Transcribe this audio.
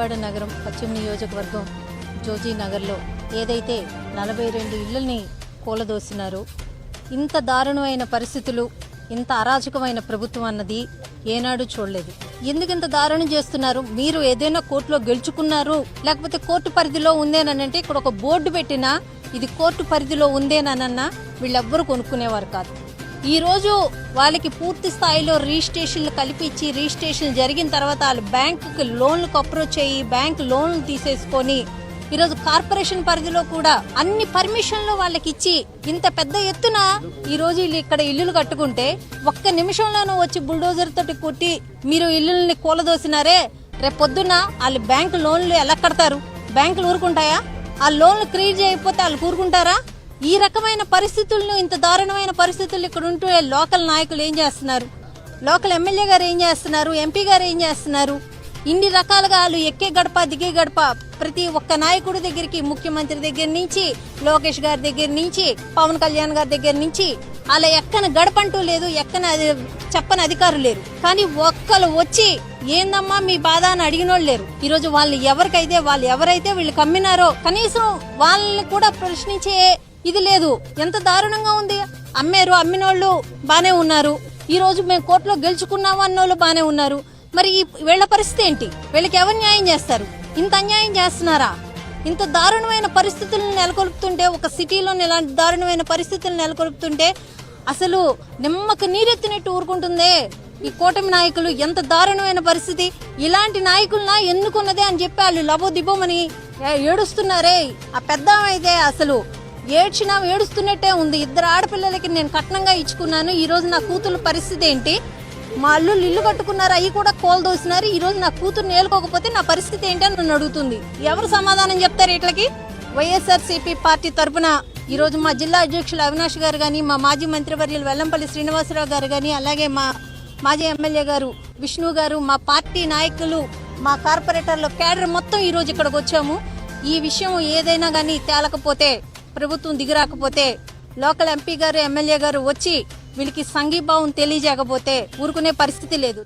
విజయవాడ నగరం పశ్చిమ నియోజకవర్గం జోజీ నగర్లో ఏదైతే నలభై రెండు ఇళ్ళని కూలదోసినారో ఇంత దారుణమైన పరిస్థితులు ఇంత అరాచకమైన ప్రభుత్వం అన్నది ఏనాడు చూడలేదు. ఎందుకు ఇంత దారుణం చేస్తున్నారు? మీరు ఏదైనా కోర్టులో గెలుచుకున్నారు లేకపోతే కోర్టు పరిధిలో ఉందేనంటే ఇక్కడ ఒక బోర్డు పెట్టినా ఇది కోర్టు పరిధిలో ఉందేనన్నా వీళ్ళెవ్వరూ కొనుక్కునేవారు కాదు. ఈరోజు వాళ్ళకి పూర్తి స్థాయిలో రిజిస్ట్రేషన్లు కల్పించి రిజిస్ట్రేషన్ జరిగిన తర్వాత వాళ్ళు బ్యాంకుకి లోన్లకు అప్రోచ్ అయ్యి బ్యాంక్ లోన్లు తీసేసుకొని ఈరోజు కార్పొరేషన్ పరిధిలో కూడా అన్ని పర్మిషన్లు వాళ్ళకి ఇచ్చి ఇంత పెద్ద ఎత్తున ఈ రోజు వీళ్ళు ఇక్కడ ఇల్లులు కట్టుకుంటే ఒక్క నిమిషంలోనూ వచ్చి బుల్డోజర్ తోటి కొట్టి మీరు ఇల్లుల్ని కూలదోసినారే రేపు పొద్దున్న వాళ్ళు బ్యాంకు లోన్లు ఎలా కడతారు? బ్యాంకులు ఊరుకుంటాయా? ఆ లోన్లు క్రియేట్ చేయకపోతే వాళ్ళు ఊరుకుంటారా ఈ రకమైన పరిస్థితులను ఇంత దారుణమైన పరిస్థితులు ఇక్కడ ఉంటూ లోకల్ నాయకులు ఏం చేస్తున్నారు? లోకల్ ఎమ్మెల్యే గారు ఏం చేస్తున్నారు? ఎంపీ గారు ఏం చేస్తున్నారు? ఇన్ని రకాలుగా వాళ్ళు ఎక్కే గడప దిగే గడప ప్రతి ఒక్క నాయకుడి దగ్గరికి ముఖ్యమంత్రి దగ్గర నుంచి లోకేష్ గారి దగ్గర నుంచి పవన్ కళ్యాణ్ గారి దగ్గర నుంచి అలా ఎక్కన గడపంటూ లేదు ఎక్కన అది చెప్పని అధికారులు లేరు. కానీ ఒక్కరు వచ్చి ఏందమ్మా మీ బాధ అని అడిగినోళ్ళు లేరు. ఈరోజు వాళ్ళు ఎవరికైతే వాళ్ళు ఎవరైతే వీళ్ళు కమ్మినారో కనీసం వాళ్ళని కూడా ప్రశ్నించే ఇది లేదు. ఎంత దారుణంగా ఉంది. అమ్మారు అమ్మినోళ్ళు బానే ఉన్నారు. ఈ రోజు మేము కోర్టులో గెలుచుకున్నాము అన్నోళ్ళు బానే ఉన్నారు. మరి ఈ వీళ్ళ పరిస్థితి ఏంటి? వీళ్ళకి ఎవరు న్యాయం చేస్తారు? ఇంత అన్యాయం చేస్తున్నారా? ఇంత దారుణమైన పరిస్థితులను నెలకొల్పుతుంటే ఒక సిటీలో ఇలాంటి దారుణమైన పరిస్థితులు నెలకొల్పుతుంటే అసలు నిమ్మకు నీరెత్తినట్టు ఊరుకుంటుందే. ఈ కూటమి నాయకులు ఎంత దారుణమైన పరిస్థితి. ఇలాంటి నాయకులనా ఎన్నుకున్నదే అని చెప్పి వాళ్ళు లబో దిబోమని ఏడుస్తున్నారే. ఆ పెద్ద అయితే అసలు ఏడ్చినా ఏడుస్తున్నట్టే ఉంది. ఇద్దరు ఆడపిల్లలకి నేను కట్నంగా ఇచ్చుకున్నాను. ఈ రోజు నా కూతురు పరిస్థితి ఏంటి? మా అల్లుళ్ళు ఇల్లు కట్టుకున్నారు? అవి కూడా కోల్దోసినారు ఈరోజు నా కూతురు ఏలుకోకపోతే నా పరిస్థితి ఏంటి అని నన్ను అడుగుతుంది. ఎవరు సమాధానం చెప్తారు ఇట్లకి? వైఎస్ఆర్సీపీ పార్టీ తరఫున ఈరోజు మా జిల్లా అధ్యక్షులు అవినాష్ గారు కానీ మా మాజీ మంత్రివర్యులు వెల్లంపల్లి శ్రీనివాసరావు గారు కానీ అలాగే మా మాజీ ఎమ్మెల్యే గారు విష్ణు గారు మా పార్టీ నాయకులు మా కార్పొరేటర్లు క్యాడర్ మొత్తం ఈరోజు ఇక్కడికి వచ్చాము. ఈ విషయం ఏదైనా కానీ తేలకపోతే ప్రభుత్వం దిగిరాకపోతే లోకల్ ఎంపీ గారు ఎమ్మెల్యే గారు వచ్చి వీళ్ళకి సంఘీభావం తెలియజేయకపోతే ఊరుకునే పరిస్థితి లేదు.